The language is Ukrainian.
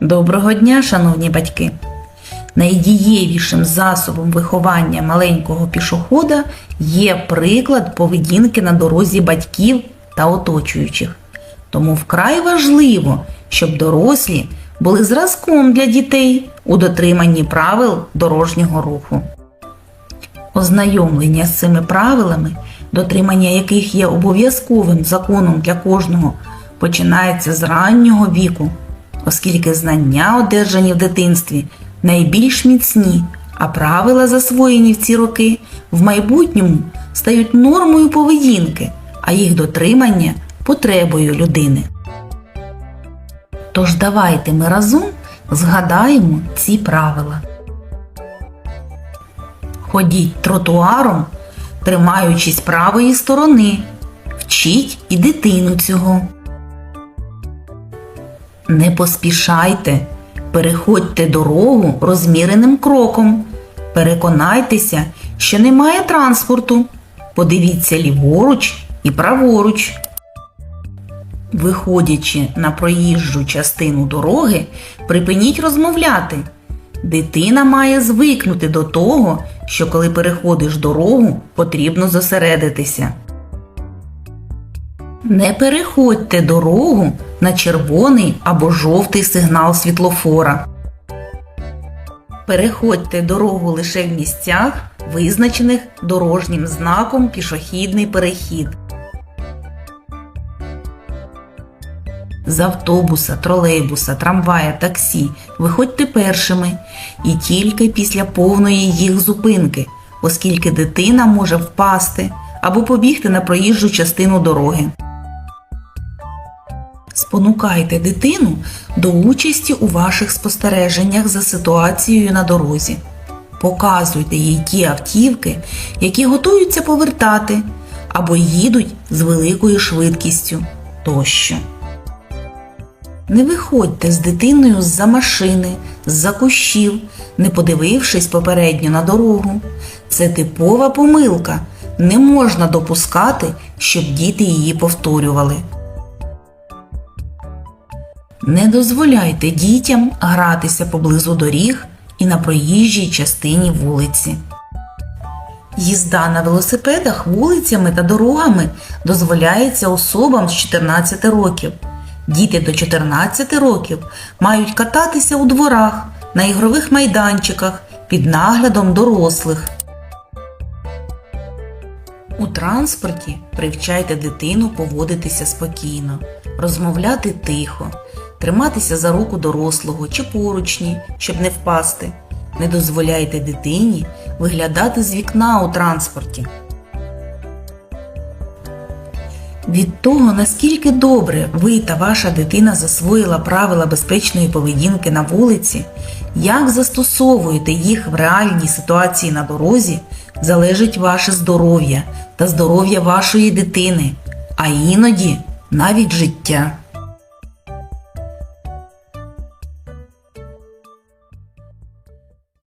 Доброго дня, шановні батьки! Найдієвішим засобом виховання маленького пішохода є приклад поведінки на дорозі батьків та оточуючих. Тому вкрай важливо, щоб дорослі були зразком для дітей у дотриманні правил дорожнього руху. Ознайомлення з цими правилами, дотримання яких є обов'язковим законом для кожного, починається з раннього віку, оскільки знання, одержані в дитинстві, найбільш міцні, а правила, засвоєні в ці роки, в майбутньому стають нормою поведінки, а їх дотримання потребою людини. Тож давайте ми разом згадаємо ці правила. Ходіть тротуаром, тримаючись правої сторони. Вчіть і дитину цього. Не поспішайте, переходьте дорогу розміреним кроком. Переконайтеся, що немає транспорту. Подивіться ліворуч і праворуч. Виходячи на проїжджу частину дороги, припиніть розмовляти. Дитина має звикнути до того, що коли переходиш дорогу, потрібно зосередитися. Не переходьте дорогу на червоний або жовтий сигнал світлофора. Переходьте дорогу лише в місцях, визначених дорожнім знаком пішохідний перехід. З автобуса, тролейбуса, трамвая, таксі виходьте першими і тільки після повної їх зупинки, оскільки дитина може впасти або побігти на проїжджу частину дороги. Спонукайте дитину до участі у ваших спостереженнях за ситуацією на дорозі. Показуйте їй ті автівки, які готуються повертати або їдуть з великою швидкістю тощо. Не виходьте з дитиною з-за машини, з-за кущів, не подивившись попередньо на дорогу. Це типова помилка. Не можна допускати, щоб діти її повторювали. Не дозволяйте дітям гратися поблизу доріг і на проїжджій частині вулиці. Їзда на велосипедах вулицями та дорогами дозволяється особам з 14 років. Діти до 14 років мають кататися у дворах, на ігрових майданчиках під наглядом дорослих. У транспорті привчайте дитину поводитися спокійно, розмовляти тихо, триматися за руку дорослого чи поручні, щоб не впасти. Не дозволяйте дитині виглядати з вікна у транспорті. Від того, наскільки добре ви та ваша дитина засвоїла правила безпечної поведінки на вулиці, як застосовуєте їх в реальній ситуації на дорозі, залежить ваше здоров'я та здоров'я вашої дитини, а іноді навіть життя.